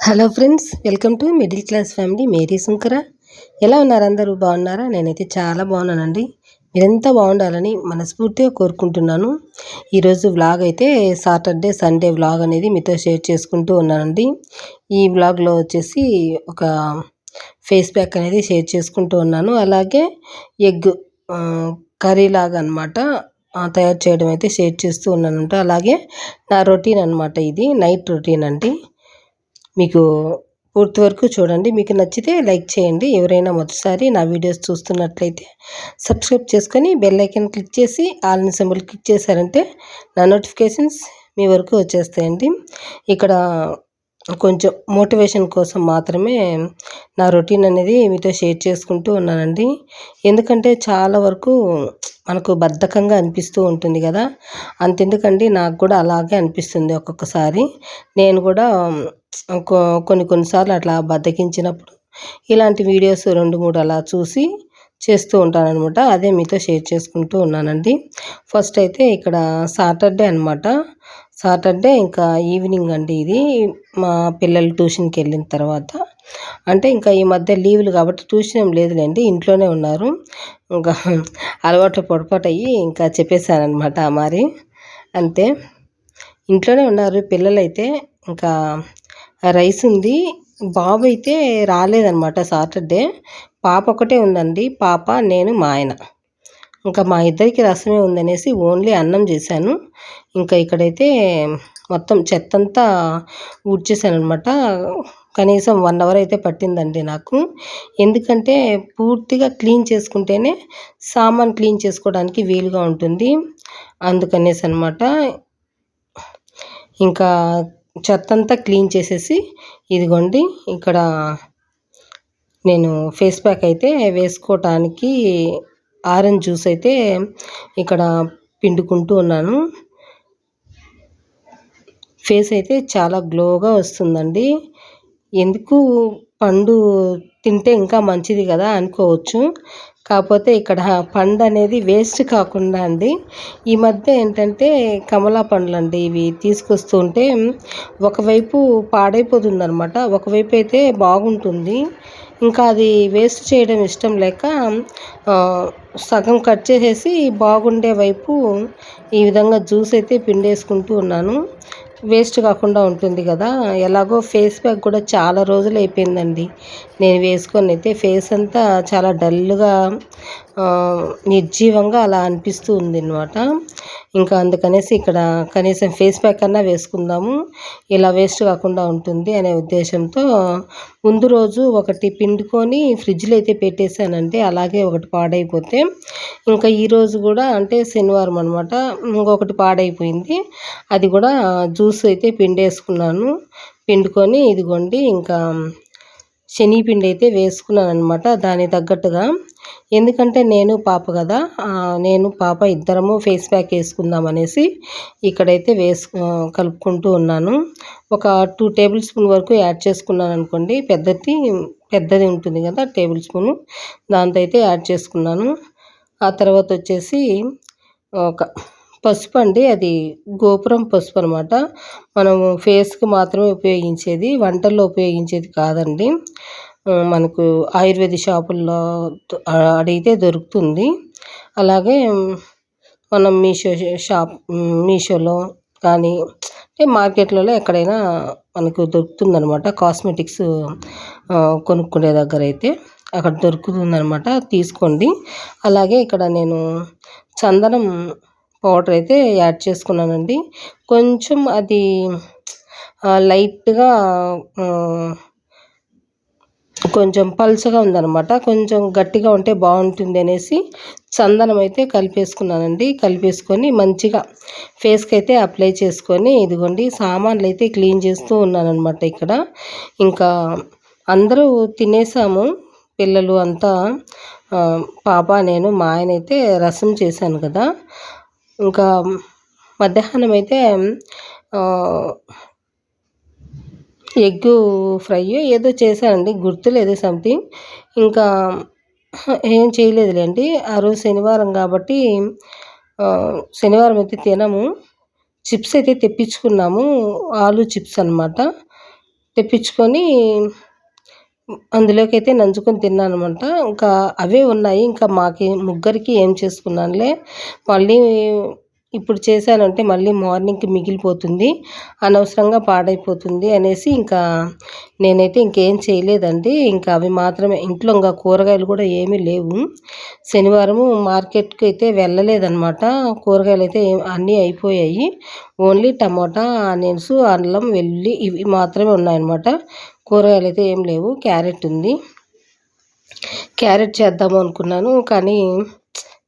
Hello friends welcome to middle class family. Mary Sunkara. ఎలా ఉన్నారు అందరూ? బాగున్నారా? నేనైతే చాలా బాగున్నానండి. మీరంతా బాగుండాలని మనస్ఫూర్తిగా కోరుకుంటున్నాను. ఈరోజు వ్లాగ్ అయితే సాటర్డే సండే వ్లాగ్ అనేది మీతో షేర్ చేసుకుంటూ ఉన్నానండి. ఈ వ్లాగ్లో వచ్చేసి ఒక ఫేస్ ప్యాక్ అనేది షేర్ చేసుకుంటూ ఉన్నాను. అలాగే ఎగ్ కర్రీ లాగా అనమాట తయారు చేయడం అయితే షేర్ చేస్తూ ఉన్నానంట. అలాగే నా రొటీన్ అనమాట ఇది. నైట్ రొటీన్ అండి. మీకు పూర్తి వరకు చూడండి. మీకు నచ్చితే లైక్ చేయండి. ఎవరైనా మొదటిసారి నా వీడియోస్ చూస్తున్నట్లయితే సబ్స్క్రైబ్ చేసుకొని బెల్ ఐకన్ క్లిక్ చేసి ఆల్ని సింబల్ క్లిక్ చేశారంటే నా నోటిఫికేషన్స్ మీ వరకు వచ్చేస్తాయండి. ఇక్కడ కొంచెం మోటివేషన్ కోసం మాత్రమే నా రొటీన్ అనేది మీతో షేర్ చేసుకుంటూ ఉన్నానండి. ఎందుకంటే చాలా వరకు మనకు బద్ధకంగా అనిపిస్తూ ఉంటుంది కదా. అంతెందుకండి? నాకు కూడా అలాగే అనిపిస్తుంది ఒక్కొక్కసారి. నేను కూడా కొన్ని కొన్నిసార్లు అట్లా బద్దకించినప్పుడు ఇలాంటి వీడియోస్ రెండు మూడు అలా చూసి చేస్తూ ఉంటానన్నమాట. అదే మీతో షేర్ చేసుకుంటూ ఉన్నానండి. ఫస్ట్ అయితే ఇక్కడ సాటర్డే అనమాట సాటర్డే ఇంకా ఈవినింగ్ అండి ఇది. మా పిల్లలు ట్యూషన్కి వెళ్ళిన తర్వాత. అంటే ఇంకా ఈ మధ్య లీవులు కాబట్టి ట్యూషన్ ఏం లేదులేండి ఇంట్లోనే ఉన్నారు. ఇంకా అలవాటు పొరపాటు అయ్యి ఇంకా చెప్పేశానమాట మరి. అంతే. ఇంట్లోనే ఉన్నారు పిల్లలైతే ఇంకా రైస్ ఉంది. బాబు అయితే రాలేదనమాట సాటర్డే. పాప ఒకటే ఉందండి. పాప నేను మా ఆయన. ఇంకా మా ఇద్దరికి రసమే ఉందనేసి ఓన్లీ అన్నం చేశాను. ఇంకా ఇక్కడైతే మొత్తం చెత్త అంతా ఊడ్చేసాను అనమాట కనీసం వన్ అవర్ అయితే పట్టిందండి నాకు. ఎందుకంటే పూర్తిగా క్లీన్ చేసుకుంటేనే సామాన్ క్లీన్ చేసుకోవడానికి వీలుగా ఉంటుంది. అందుకనేసి అనమాట ఇంకా చెత్తంతా క్లీన్ చేసేసి ఇదిగోండి ఇక్కడ నేను ఫేస్ ప్యాక్ అయితే వేసుకోవటానికి ఆరెంజ్ జ్యూస్ అయితే ఇక్కడ పిండుకుంటూ ఉన్నాను. ఫేస్ అయితే చాలా గ్లోగా వస్తుందండి. ఎందుకు పండు తింటే ఇంకా మంచిది కదా అనుకోవచ్చు. కాకపోతే ఇక్కడ పండు అనేది వేస్ట్ కాకుండా అండి. ఈ మధ్య ఏంటంటే కమలా పండ్లు అండి ఇవి తీసుకొస్తుంటే ఒకవైపు పాడైపోతుంది అనమాట ఒకవైపు అయితే బాగుంటుంది. ఇంకా అది వేస్ట్ చేయడం ఇష్టం లేక సగం కట్ చేసేసి బాగుండే వైపు ఈ విధంగా జ్యూస్ అయితే పిండేసుకుంటూ ఉన్నాను. వేస్ట్ కాకుండా ఉంటుంది కదా. ఎలాగో ఫేస్ ప్యాక్ కూడా చాలా రోజులు అయిపోయిందండి. నేను వేసుకొని అయితే ఫేస్ అంతా చాలా డల్గా నిర్జీవంగా అలా అనిపిస్తూ ఉంది అనమాట ఇంకా అందుకనేసి ఇక్కడ కనీసం ఫేస్ ప్యాక్ అన్నా వేసుకుందాము. ఇలా వేస్ట్ కాకుండా ఉంటుంది అనే ఉద్దేశంతో ముందు రోజు ఒకటి పిండుకొని ఫ్రిడ్జ్లో అయితే పెట్టేశానంటే అలాగే ఒకటి పాడైపోతే ఇంకా ఈరోజు కూడా అంటే శనివారం అనమాట ఇంకొకటి పాడైపోయింది. అది కూడా జ్యూస్ అయితే పిండేసుకున్నాను. పిండుకొని ఇదిగోండి ఇంకా శనిపిండి అయితే వేసుకున్నాను అనమాట దానికి తగ్గట్టుగా ఎందుకంటే నేను పాప కదా నేను పాప ఇద్దరము ఫేస్ ప్యాక్ వేసుకుందాం అనేసి ఇక్కడైతే వేసు కలుపుకుంటూ ఉన్నాను. ఒక టూ టేబుల్ స్పూన్ వరకు యాడ్ చేసుకున్నాను అనుకోండి పెద్దది పెద్దది ఉంటుంది కదా టేబుల్ స్పూను దాంతో అయితే యాడ్ చేసుకున్నాను. ఆ తర్వాత వచ్చేసి ఒక పసుపు అండి అది గోపురం పసుపు అనమాట మనము ఫేస్కి మాత్రమే ఉపయోగించేది వంటల్లో ఉపయోగించేది కాదండి. మనకు ఆయుర్వేద షాపుల్లో అడిగితే దొరుకుతుంది. అలాగే మనం మీషో షాప్ మీషోలో కానీ అంటే మార్కెట్లలో ఎక్కడైనా మనకు దొరుకుతుందనమాట కాస్మెటిక్స్ కొనుక్కునే దగ్గర అయితే అక్కడ దొరుకుతుందనమాట తీసుకోండి. అలాగే ఇక్కడ నేను చందనం పౌడర్ అయితే యాడ్ చేసుకున్నానండి. కొంచెం అది లైట్గా కొంచెం పలుచగా ఉందనమాట కొంచెం గట్టిగా ఉంటే బాగుంటుంది అనేసి చందనం అయితే కలిపేసుకున్నానండి. కలిపేసుకొని మంచిగా ఫేస్కి అయితే అప్లై చేసుకొని ఇదిగోండి సామాన్లు అయితే క్లీన్ చేస్తూ ఉన్నానమాట ఇక్కడ. ఇంకా అందరూ తినేసాము. పిల్లలు అంతా పాప నేను మా ఆయన అయితే రసం చేశాను కదా. ఇంకా మధ్యాహ్నం అయితే ఎగ్ ఫ్రై ఏదో చేశానండి గుర్తులేదు సంథింగ్ ఇంకా ఏం చేయలేదులేండి ఆ రోజు శనివారం కాబట్టి శనివారం అయితే తినము. చిప్స్ అయితే తెప్పించుకున్నాము. ఆలు చిప్స్ అనమాట తెప్పించుకొని అందులోకి అయితే నంచుకొని తిన్నాను అనమాట ఇంకా అవే ఉన్నాయి. ఇంకా మాకి ముగ్గురికి ఏం చేసుకున్నానులే. మళ్ళీ ఇప్పుడు చేశానంటే మళ్ళీ మార్నింగ్కి మిగిలిపోతుంది అనవసరంగా పాడైపోతుంది అనేసి ఇంకా నేనైతే ఇంకేం చేయలేదండి. ఇంకా అవి మాత్రమే ఇంట్లో ఇంకా కూరగాయలు కూడా ఏమీ లేవు. శనివారము మార్కెట్కి అయితే వెళ్ళలేదన్నమాట. కూరగాయలు అయితే అన్నీ అయిపోయాయి. ఓన్లీ టమాటా ఆనియన్స్ అల్లం వెల్లుల్లి ఇవి మాత్రమే ఉన్నాయన్నమాట. కూరగాయలు అయితే ఏం లేవు క్యారెట్ ఉంది. క్యారెట్ చేద్దాము అనుకున్నాను కానీ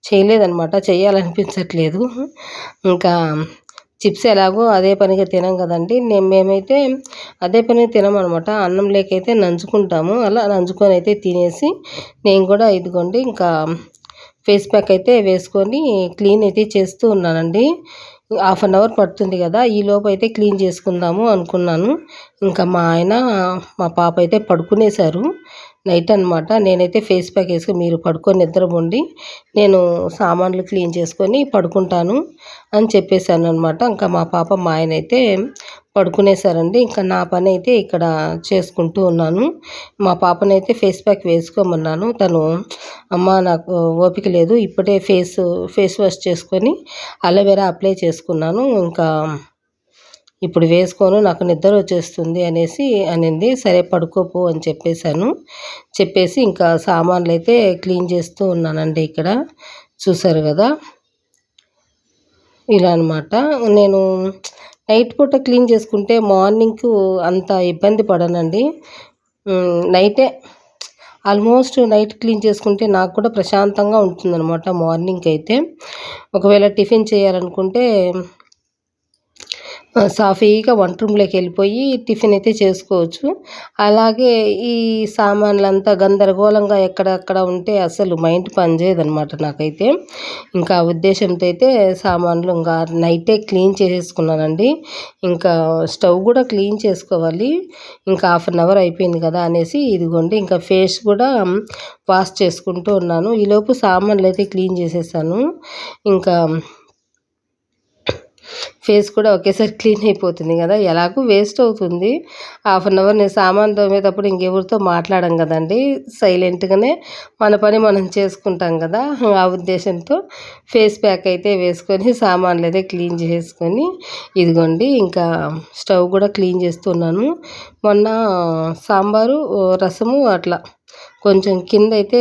చేయలేదనమాట చేయాలనిపించట్లేదు. ఇంకా చిప్స్ ఎలాగో అదే పనిగా తినాం కదండి. నేను మేమైతే అదే పనిగా తినమనమాట అన్నం లేకైతే నంచుకుంటాము అలా నంచుకొని అయితే తినేసి నేను కూడా ఇదిగోండి ఇంకా ఫేస్ ప్యాక్ అయితే వేసుకొని క్లీన్ అయితే చేస్తూ ఉన్నానండి. హాఫ్ అన్ అవర్ పడుతుంది కదా ఈ లోపు అయితే క్లీన్ చేసుకుందాము అనుకున్నాను. ఇంకా మా ఆయన మా పాప అయితే పడుకునేశారు. నైట్ అనమాట నేనైతే ఫేస్ ప్యాక్ వేసుకుని మీరు పడుకొని నిద్రపోండి నేను సామాన్లు క్లీన్ చేసుకొని పడుకుంటాను అని చెప్పేశాను అనమాట ఇంకా మా పాప మా ఆయన అయితే పడుకునేసారండి ఇంకా నా పని అయితే ఇక్కడ చేసుకుంటూ ఉన్నాను. మా పాపనైతే ఫేస్ ప్యాక్ వేసుకోమన్నాను. తను అమ్మ నాకు ఓపిక లేదు. ఇప్పుడే ఫేస్ ఫేస్ వాష్ చేసుకొని అలోవెరా అప్లై చేసుకున్నాను. ఇంకా ఇప్పుడు వేసుకోను నాకు నిద్ర వచ్చేస్తుంది అనేసి అనింది. సరే పడుకోపో అని చెప్పేశాను. చెప్పేసి ఇంకా సామాన్లు అయితే క్లీన్ చేస్తూ ఉన్నానండి ఇక్కడ. చూసారు కదా? ఇలా అనమాట నేను నైట్ పూట క్లీన్ చేసుకుంటే మార్నింగ్కు అంత ఇబ్బంది పడనండి. నైటే ఆల్మోస్ట్ నైట్ క్లీన్ చేసుకుంటే నాకు కూడా ప్రశాంతంగా ఉంటుందన్నమాట మార్నింగ్కి అయితే. ఒకవేళ టిఫిన్ చేయాలనుకుంటే సాఫీగా వంట రూమ్లోకి వెళ్ళిపోయి టిఫిన్ అయితే చేసుకోవచ్చు. అలాగే ఈ సామాన్లంతా గందరగోళంగా ఎక్కడక్కడ ఉంటే అసలు మైండ్ పనిచేయదనమాట నాకైతే. ఇంకా ఉద్దేశంతో అయితే సామాన్లు ఇంకా నైటే క్లీన్ చేసేసుకున్నానండి. ఇంకా స్టవ్ కూడా క్లీన్ చేసుకోవాలి. ఇంకా హాఫ్ అన్ అవర్ అయిపోయింది కదా అనేసి ఇదిగోండి ఇంకా ఫేస్ కూడా వాష్ చేసుకుంటూ ఉన్నాను. ఈలోపు సామాన్లు అయితే క్లీన్ చేసేసాను. ఇంకా ఫేస్ కూడా ఒకేసారి క్లీన్ అయిపోతుంది కదా. ఎలాగో వేస్ట్ అవుతుంది. హాఫ్ అన్ అవర్ నేను సామాన్ తోమేటప్పుడు ఇంకెవరితో మాట్లాడం కదండి. సైలెంట్గానే మన పని మనం చేసుకుంటాం కదా. ఆ ఉద్దేశంతో ఫేస్ ప్యాక్ అయితే వేసుకొని సామాన్లు అయితే క్లీన్ చేసుకొని ఇదిగోండి ఇంకా స్టవ్ కూడా క్లీన్ చేస్తున్నాను. మొన్న సాంబారు రసము అట్లా. కొంచెం కింద అయితే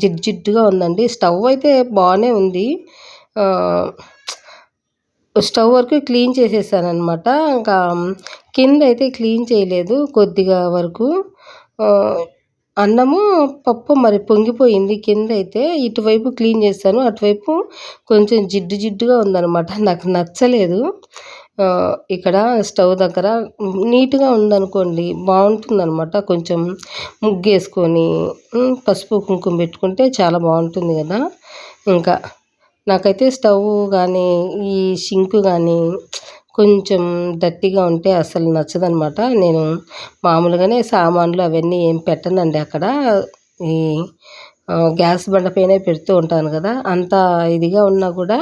జిడ్ జిడ్డుగా ఉందండి. స్టవ్ అయితే బాగానే ఉంది. స్టవ్ వరకు క్లీన్ చేసేసాను అనమాట ఇంకా కింద అయితే క్లీన్ చేయలేదు కొద్దిగా వరకు. అన్నము పప్పు మరి పొంగిపోయింది కింద అయితే ఇటువైపు క్లీన్ చేశాను అటువైపు కొంచెం జిడ్డు జిడ్డుగా ఉందన్నమాట. నాకు నచ్చలేదు. ఇక్కడ స్టవ్ దగ్గర నీట్గా ఉందనుకోండి బాగుంటుందన్నమాట. కొంచెం ముగ్గేసుకొని పసుపు కుంకుమ పెట్టుకుంటే చాలా బాగుంటుంది కదా. ఇంకా నాకైతే స్టవ్ కానీ ఈ సింక్ కానీ కొంచెం డర్టీగా ఉంటే అసలు నచ్చదనమాట. నేను మామూలుగానే సామాన్లు అవన్నీ ఏం పెట్టనండి అక్కడ. ఈ గ్యాస్ బండ పైన పెడుతూ ఉంటాను కదా. అంత ఇదిగా ఉన్నా కూడా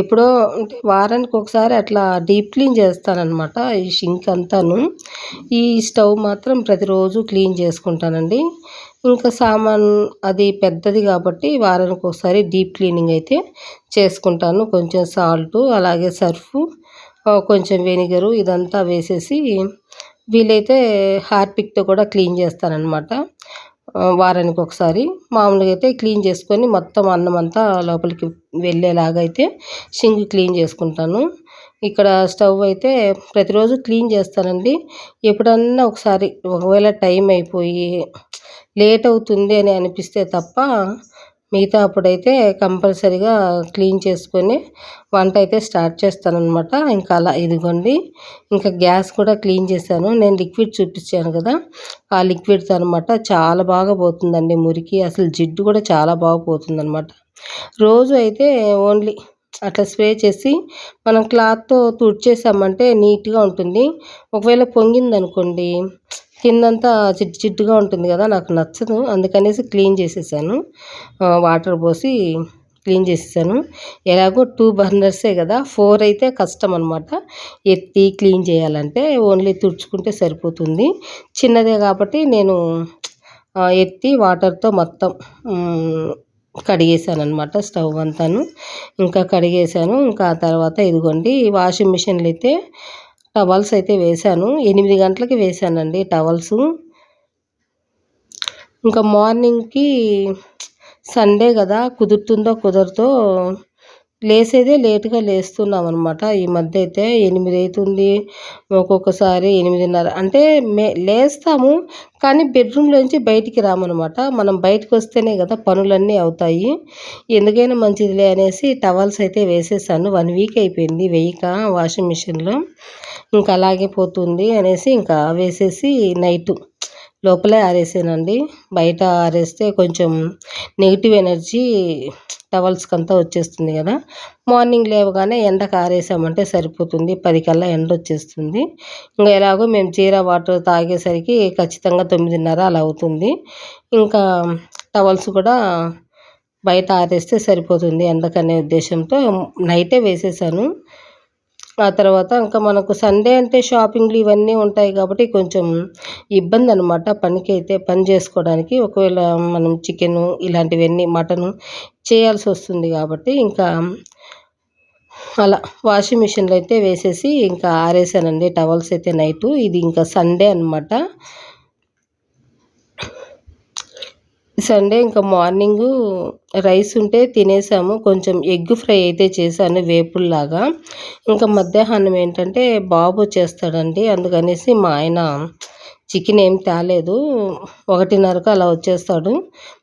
ఎప్పుడో అంటే వారానికి ఒకసారి అట్లా డీప్ క్లీన్ చేస్తానన్నమాట ఈ షింక్ అంతాను. ఈ స్టవ్ మాత్రం ప్రతిరోజు క్లీన్ చేసుకుంటానండి. ఇంకా సామాన్ అది పెద్దది కాబట్టి వారానికి ఒకసారి డీప్ క్లీనింగ్ అయితే చేసుకుంటాను. కొంచెం సాల్ట్ అలాగే సర్ఫ్ కొంచెం వెనిగరు ఇదంతా వేసేసి వీలైతే హార్పిక్తో కూడా క్లీన్ చేస్తానన్నమాట. వారానికి ఒకసారి మామూలుగా అయితే క్లీన్ చేసుకొని మొత్తం అన్నం అంతా లోపలికి వెళ్ళేలాగా అయితే సింక్ క్లీన్ చేసుకుంటాను. ఇక్కడ స్టవ్ అయితే ప్రతిరోజు క్లీన్ చేస్తానండి. ఎప్పుడన్నా ఒకసారి ఒకవేళ టైం అయిపోయి లేట్ అవుతుంది అని అనిపిస్తే తప్ప మిగతా అప్పుడైతే కంపల్సరీగా క్లీన్ చేసుకొని వంట అయితే స్టార్ట్ చేస్తానన్నమాట. ఇంకా అలా ఇదిగోండి ఇంకా గ్యాస్ కూడా క్లీన్ చేశాను. నేను లిక్విడ్ చూపించాను కదా ఆ లిక్విడ్తో అనమాట చాలా బాగా పోతుందండి మురికి. అసలు జిడ్డు కూడా చాలా బాగా పోతుందన్నమాట. రోజు అయితే ఓన్లీ అట్లా స్ప్రే చేసి మనం క్లాత్తో తుడిచేసామంటే నీట్గా ఉంటుంది. ఒకవేళ పొంగిందనుకోండి కిందంతా జిడ్డు జిడ్డుగా ఉంటుంది కదా నాకు నచ్చదు. అందుకనేసి క్లీన్ చేసేసాను. వాటర్ పోసి క్లీన్ చేసేసాను. ఎలాగో టూ బర్నర్సే కదా ఫోర్ అయితే కష్టం అనమాట ఎత్తి క్లీన్ చేయాలంటే ఓన్లీ తుడుచుకుంటే సరిపోతుంది. చిన్నదే కాబట్టి నేను ఎత్తి వాటర్తో మొత్తం కడిగేసాను అనమాట స్టవ్ అంతాను. ఇంకా కడిగేసాను. ఇంకా ఆ తర్వాత ఇదిగోండి వాషింగ్ మిషన్లు అయితే టవల్స్ అయితే వేశాను. ఎనిమిది గంటలకి వేశానండి టవల్స్. ఇంకా మార్నింగ్కి సండే కదా కుదురుతుందో కుదరతో లేసేదే లేటుగా లేస్తున్నాం అనమాట ఈ మధ్య అయితే ఎనిమిది అవుతుంది ఒక్కొక్కసారి ఎనిమిదిన్నర. అంటే మే లేస్తాము కానీ బెడ్రూమ్లోంచి బయటికి రామనమాట మనం బయటకు వస్తేనే కదా పనులన్నీ అవుతాయి. ఎందుకైనా మంచిదిలే అనేసి టవల్స్ అయితే వేసేసాను. వన్ వీక్ అయిపోయింది వెయ్యిక వాషింగ్ మిషన్లో. ఇంకా అలాగే పోతుంది అనేసి ఇంకా వేసేసి నైట్ లోపలే ఆరేసానండి. బయట ఆరేస్తే కొంచెం నెగిటివ్ ఎనర్జీ టవల్స్కి అంతా వచ్చేస్తుంది కదా. మార్నింగ్ లేవగానే ఎండకు ఆరేసామంటే సరిపోతుంది. పది కల్లా ఎండ వచ్చేస్తుంది. ఇంకా ఎలాగో మేము జీరా వాటర్ తాగేసరికి ఖచ్చితంగా తొమ్మిదిన్నర అలా అవుతుంది. ఇంకా టవల్స్ కూడా బయట ఆరేస్తే సరిపోతుంది ఎండకనే ఉద్దేశంతో. నైటే వేసేసాను. ఆ తర్వాత ఇంకా మనకు సండే అంటే షాపింగ్లు ఇవన్నీ ఉంటాయి కాబట్టి కొంచెం ఇబ్బంది అనమాట పనికి అయితే పని చేసుకోవడానికి. ఒకవేళ మనం చికెను ఇలాంటివన్నీ మటను చేయాల్సి వస్తుంది కాబట్టి ఇంకా అలా వాషింగ్ మిషన్లో అయితే వేసేసి ఇంకా ఆరేసానండి. టవల్స్ అయితే నైట్. ఇది ఇంకా సండే అనమాట సండే ఇంకా మార్నింగు రైస్ ఉంటే తినేసాము. కొంచెం ఎగ్ ఫ్రై అయితే చేశాను వేపుల్లాగా. ఇంకా మధ్యాహ్నం ఏంటంటే బాబు చేస్తాడండి అందుకనేసి మా ఆయన చికెన్ ఏం తేలేదు. ఒకటిన్నరకు అలా వచ్చేస్తాడు.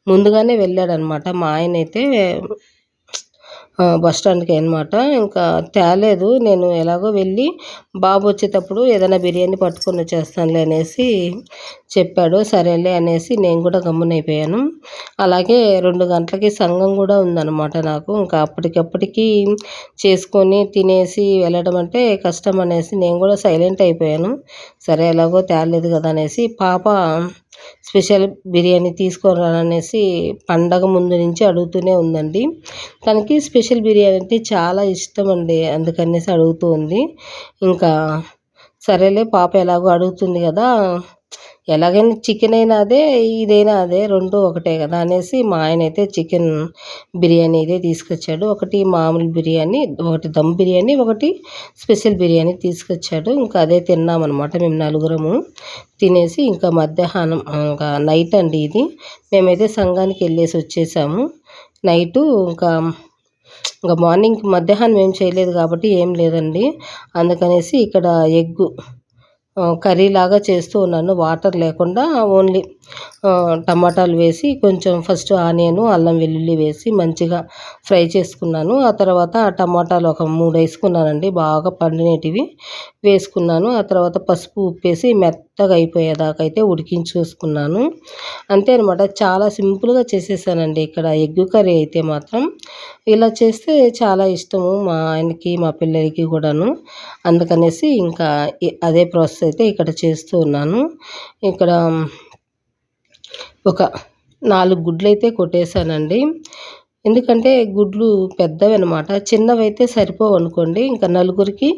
ముందుగానే వెళ్ళాడనమాట మా ఆయన అయితే బస్ స్టాండ్కి అనమాట ఇంకా తేలేదు. నేను ఎలాగో వెళ్ళి బాబు వచ్చేటప్పుడు ఏదైనా బిర్యానీ పట్టుకొని వచ్చేస్తానులే అనేసి చెప్పాడు. సరేలే అనేసి నేను కూడా గమ్మునైపోయాను అలాగే రెండు గంటలకి సంఘం కూడా ఉందన్నమాట నాకు. ఇంకా అప్పటికప్పటికి చేసుకొని తినేసి వెళ్ళడం అంటే కష్టం అనేసి నేను కూడా సైలెంట్ అయిపోయాను. సరే ఎలాగో తేలేదు కదా అనేసి పాప స్పెషల్ బిర్యానీ తీసుకురాననేసి పండగ ముందు నుంచి అడుగుతూనే ఉందండి. తనకి స్పెషల్ బిర్యానీ అంటే చాలా ఇష్టం అండి అందుకనేసి అడుగుతూ ఉంది. ఇంకా సరేలే పాప ఎలాగో అడుగుతుంది కదా ఎలాగైనా చికెన్ అయినా అదే ఇదైనా అదే రెండు ఒకటే కదా అనేసి మా ఆయన అయితే చికెన్ బిర్యానీ అయితే తీసుకొచ్చాడు. ఒకటి మామూలు బిర్యానీ ఒకటి దమ్ బిర్యానీ ఒకటి స్పెషల్ బిర్యానీ తీసుకొచ్చాడు. ఇంకా అదే తిన్నామన్నమాట మేము నలుగురము. తినేసి ఇంకా మధ్యాహ్నం ఇంకా నైట్ అండి ఇది. మేమైతే సంఘానికి వెళ్ళేసి వచ్చేసాము. నైటు ఇంకా ఇంకా మార్నింగ్ మధ్యాహ్నం ఏం చేయలేదు కాబట్టి ఏం లేదండి. అందుకనేసి ఇక్కడ ఎగ్గు కర్రీ లాగా చేస్తూ ఉన్నాను. వాటర్ లేకుండా ఓన్లీ టమాటాలు వేసి కొంచెం ఫస్ట్ ఆనియన్ అల్లం వెల్లుల్లి వేసి మంచిగా ఫ్రై చేసుకున్నాను. ఆ తర్వాత ఆ టమాటాలు ఒక మూడు వేసుకున్నానండి బాగా పండినటివి వేసుకున్నాను. ఆ తర్వాత పసుపు ఉప్పేసి మెత్తగా అయిపోయేదాకా అయితే ఉడికించేసుకున్నాను. అంతే అనమాట చాలా సింపుల్గా చేసేసానండి ఇక్కడ ఎగ్ కర్రీ అయితే మాత్రం. ఇలా చేస్తే చాలా ఇష్టము మా ఆయనకి మా పిల్లలకి కూడాను. అందుకనేసి ఇంకా అదే ప్రాసెస్ అయితే ఇక్కడ చేస్తూ ఉన్నాను. ఇక్కడ ఒక నాలుగు గుడ్లు అయితే కొట్టేశానండి. ఎందుకంటే గుడ్లు పెద్దవి అనమాట చిన్నవైతే సరిపోవు అనుకోండి ఇంకా నలుగురికి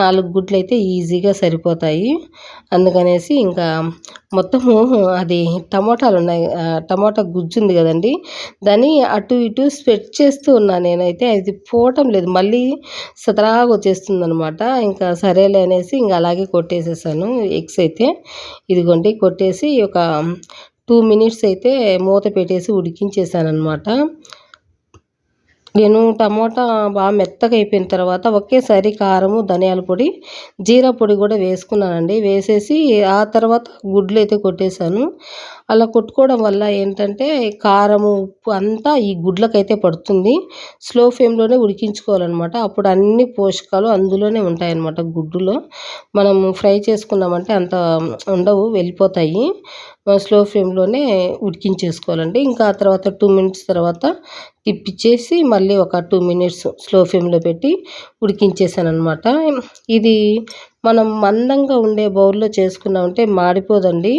నాలుగు గుడ్లు అయితే ఈజీగా సరిపోతాయి. అందుకనేసి ఇంకా మొత్తము అది టమోటాలు ఉన్నాయి టమోటా గుజ్జు ఉంది కదండి. దాన్ని అటు ఇటు స్ప్రెడ్ చేస్తూ ఉన్నాను నేనైతే. అది పోవటం లేదు. మళ్ళీ సతరాగా వచ్చేస్తుంది అనమాట ఇంకా సరేలే అనేసి ఇంకా అలాగే కొట్టేసేసాను. ఎగ్స్ అయితే ఇదిగోండి కొట్టేసి ఒక టూ మినిట్స్ అయితే మూత పెట్టేసి ఉడికించేసాను అనమాట నేను టమోటా బాగా మెత్తగా అయిపోయిన తర్వాత ఒకేసారి కారము ధనియాల పొడి జీరా పొడి కూడా వేసుకున్నానండి. వేసేసి ఆ తర్వాత గుడ్లు అయితే కొట్టేశాను. అలా కొట్టుకోవడం వల్ల ఏంటంటే కారము ఉప్పు అంతా ఈ గుడ్లకైతే పడుతుంది. స్లో ఫ్లేమ్లోనే ఉడికించుకోవాలన్నమాట. అప్పుడు అన్ని పోషకాలు అందులోనే ఉంటాయన్నమాట గుడ్డులో. మనం ఫ్రై చేసుకున్నామంటే అంత ఉండవు వెళ్ళిపోతాయి. స్లో ఫ్లేమ్లోనే ఉడికించేసుకోవాలండి. ఇంకా ఆ తర్వాత టూ మినిట్స్ తర్వాత తిప్పిచ్చేసి మళ్ళీ ఒక టూ మినిట్స్ స్లో ఫ్లేమ్లో పెట్టి ఉడికించేసాను అనమాట ఇది మనం మందంగా ఉండే బౌల్లో చేసుకున్నామంటే మాడిపోదండి.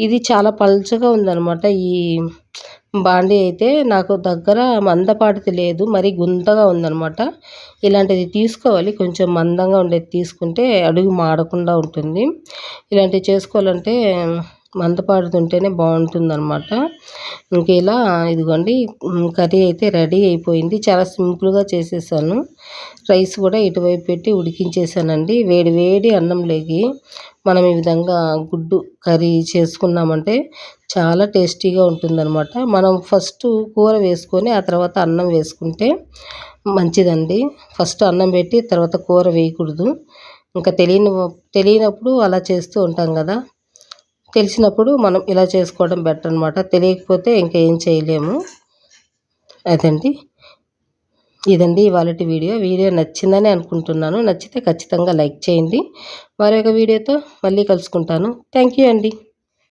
ఇది చాలా పలుచగా ఉందనమాట ఈ బాండీ అయితే నాకు దగ్గర మందపాటిది లేదు మరి గుంతగా ఉందనమాట ఇలాంటిది తీసుకోవాలి. కొంచెం మందంగా ఉండేది తీసుకుంటే అడుగు మాడకుండా ఉంటుంది. ఇలాంటివి చేసుకోవాలంటే మందపాటిది ఉంటేనే బాగుంటుంది అనమాట ఇంక ఇలా ఇదిగోండి కర్రీ అయితే రెడీ అయిపోయింది. చాలా సింపుల్గా చేసేసాను. రైస్ కూడా ఇటువైపు పెట్టి ఉడికించేసానండి. వేడి వేడి అన్నం లేగి మనం ఈ విధంగా గుడ్డు కర్రీ చేసుకున్నామంటే చాలా టేస్టీగా ఉంటుందన్నమాట. మనం ఫస్ట్ కూర వేసుకొని ఆ తర్వాత అన్నం వేసుకుంటే మంచిదండి. ఫస్ట్ అన్నం పెట్టి తర్వాత కూర వేయకూడదు. ఇంకా తెలియని తెలియనప్పుడు అలా చేస్తూ ఉంటాం కదా. తెలిసినప్పుడు మనం ఇలా చేసుకోవడం బెటర్ అనమాట తెలియకపోతే ఇంకా ఏం చేయలేము. అదండి. ఇదండి ఇవాళ వీడియో. వీడియో నచ్చిందని అనుకుంటున్నాను. నచ్చితే ఖచ్చితంగా లైక్ చేయండి. మరొక వీడియోతో మళ్ళీ కలుసుకుంటాను. థ్యాంక్ యూ అండి.